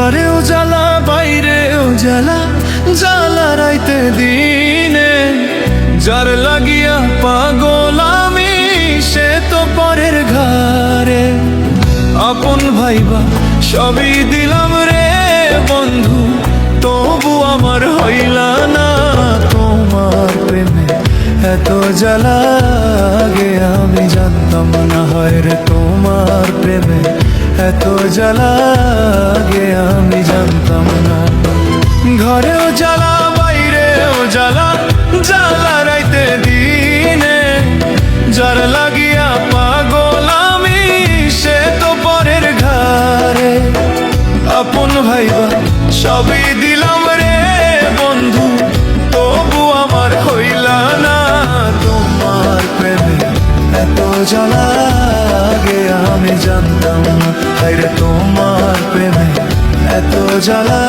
ঘরেও জ্বালা, বাইরেও জ্বালা জ্বালা রাইতে দিনে। যার লাগিয়া পাগল আমি, সে তো পরের ঘরে। আপন ভাইবা, সবই দিলাম রে বন্ধু, তবু আমার হইলা না তোমার প্রেমে। এত জ্বালা আগে আমি জানতাম না হয় রে তোমার প্রেমে। এত জ্বালা আগে আমি জানতাম না। ঘরেও জ্বালা, বাইরেও জ্বালা জ্বালা রাইতে দিনে। জ্বর লাগিয়া পাগল আমি, সে তো পরের ঘরে আপন ভাইবা, সবই তোমার প্রেমে এত জ্বালা।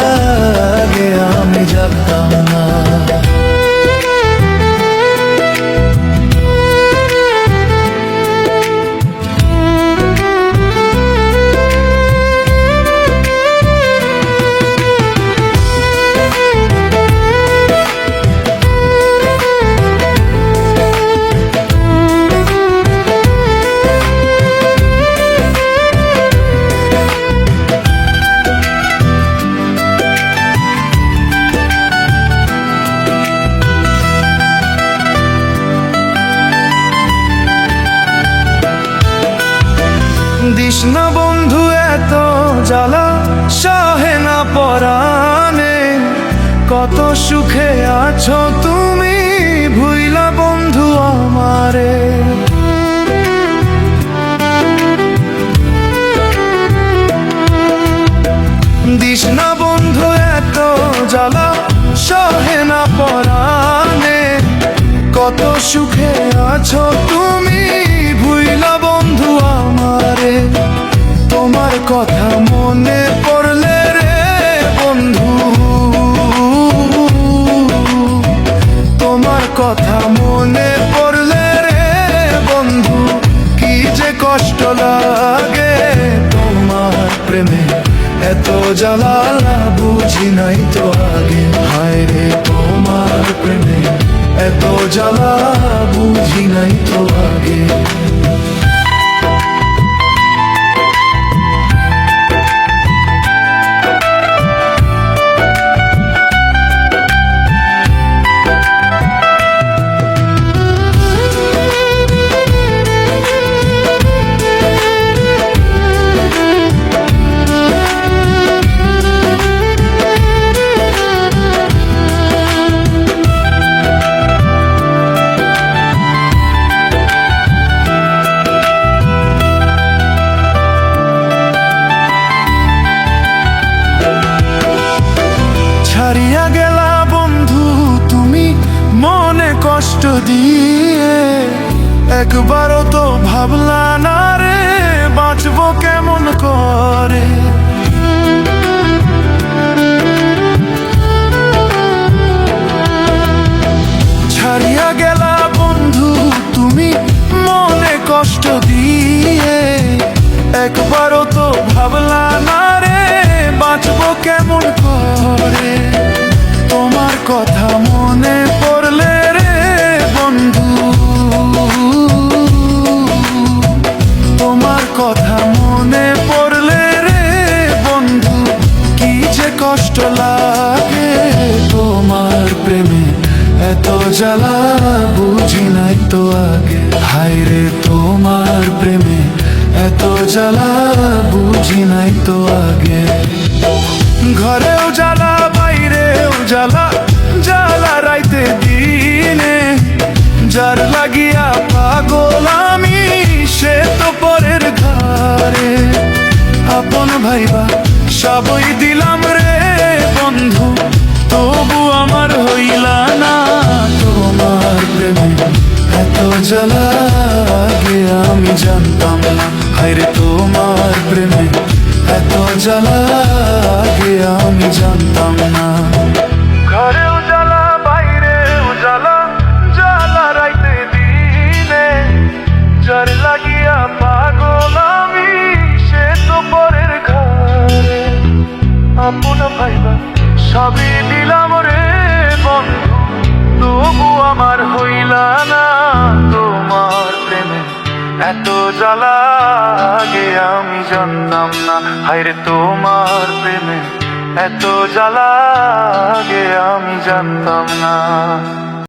দিস না বন্ধু এত জ্বালা, সহে না পরানে কত সুখে আছো তুমি, ভুইলা বন্ধু আমারে। দিস না বন্ধু এত জ্বালা, সহে না পরানে কত সুখে আছো তুমি কথা মনে পড়লে রে বন্ধু, কি যে কষ্ট লাগে তোমার প্রেমে। এত জ্বালা বুঝি নাই তো আগে। হায় রে তোমার প্রেমে, এত জ্বালা বুঝি নাই তো আগে। দিয়ে একবারও তো ভাবলা না রে, বাঁচবো কেমন করে? ছাড়িয়া গেলা বন্ধু তুমি মনে কষ্ট দিয়ে, একবারও তো ভাবলা না রে, বাঁচবো কেমন করে? তোমার কথা জ্বালা বুঝি নাই তো আগে। হাইরে তোমার প্রেমে এত জ্বালা বুঝি নাই তো আগে। ঘরেও জ্বালা, বাইরেও জ্বালা জ্বালা রাইতে জ্বালা আগে আমি জানতাম না হায়রে তোমার প্রেমে এত জ্বালা আগে আমি জানতাম না জ্বালা রাইতে দিনে আমি সে সবই দিলাম রে বন্ধু তবু আমার হইলা না তোমার প্রেমে এত জ্বালা আগে আমি জানতাম না। হায়রে, তোমার প্রেমে এত জ্বালা আগে আমি জানতাম না।